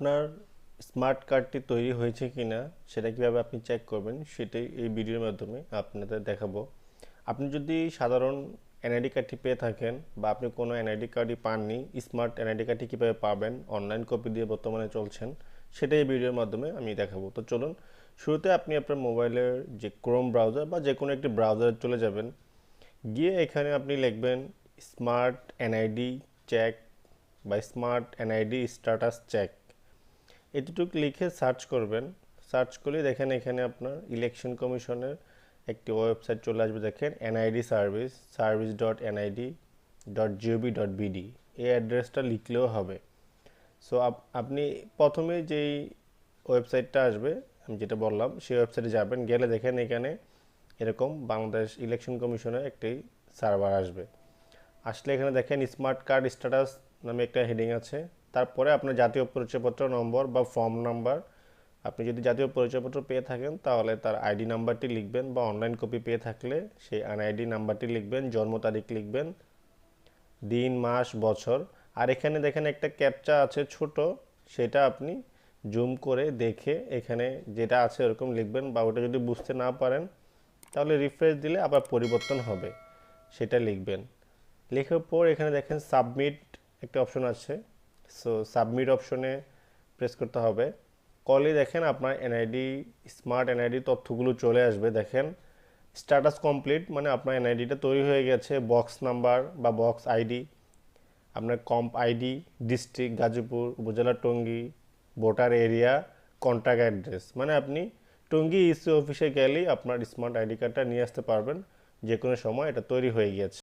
আপনার স্মার্ট কার্ডটি তৈরি হয়েছে কি না সেটা কীভাবে আপনি চেক করবেন, সেটাই এই ভিডিওর মাধ্যমে আপনাদের দেখাবো। আপনি যদি সাধারণ এনআইডি কার্ডটি পেয়ে থাকেন বা আপনি কোনো এনআইডি কার্ডই পাননি স্মার্ট এনআইডি কার্ডটি কীভাবে পাবেন অনলাইন কপি দিয়ে বর্তমানে চলছেন, সেটাই এই ভিডিওর মাধ্যমে আমি দেখাবো। তো চলুন, শুরুতে আপনি আপনার মোবাইলের যে ক্রোম ব্রাউজার বা যে কোনো একটি ব্রাউজারে চলে যাবেন। গিয়ে এখানে আপনি লিখবেন স্মার্ট এনআইডি চেক বা স্মার্ট এনআইডি স্ট্যাটাস চেক এতটুকু লিখে সার্চ করবেন। সার্চ করলে দেখেন এখানে আপনার ইলেকশন কমিশনের একটি ওয়েবসাইট চলে আসবে। দেখেন NID service service dot NID dot GOB dot BD এই অ্যাড্রেসটা লিখলেও হবে। সো আপনি প্রথমে যেই ওয়েবসাইটটা আসবে, আমি যেটা বললাম, সেই ওয়েবসাইটে যাবেন। গেলে দেখেন এখানে এরকম বাংলাদেশ ইলেকশন কমিশনের একটি সার্ভার আসবে। আসলে এখানে দেখেন স্মার্ট কার্ড স্ট্যাটাস নামে একটা হেডিং আছে। তারপরে আপনার জাতীয় পরিচয়পত্র নম্বর বা ফর্ম নাম্বার, আপনি যদি জাতীয় পরিচয়পত্র পেয়ে থাকেন তাহলে তার আইডি নাম্বারটি লিখবেন বা অনলাইন কপি পেয়ে থাকলে সেই আইডি নাম্বারটি লিখবেন, জন্ম তারিখ লিখবেন, দিন, মাস, বছর। আর এখানে দেখেন একটা ক্যাপচা আছে ছোট, সেটা আপনি জুম করে দেখে এখানে যেটা আছে ওরকম লিখবেন বা ওটা যদি বুঝতে না পারেন তাহলে রিফ্রেশ দিলে আবার পরিবর্তন হবে, সেটা লিখবেন। লেখার পর এখানে দেখেন সাবমিট একটা অপশন আছে সো সাবমিট অপশনে প্রেস করতে হবে। কলে দেখেন আপনার এনআইডি স্মার্ট এনআইডি তথ্যগুলো চলে আসবে, দেখেন। স্ট্যাটাস কমপ্লিট মানে আপনার এনআইডিটা তৈরি হয়ে গেছে বক্স নাম্বার বা বক্স আইডি আপনার comp ID district Gazipur, upazila Tongi voter area contact address মানে আপনি টঙ্গী ইসি অফিসে গেলেই আপনার স্মার্ট আইডি কার্ডটা নিয়ে আসতে পারবেন যে কোনো সময় এটা তৈরি হয়ে গিয়েছে।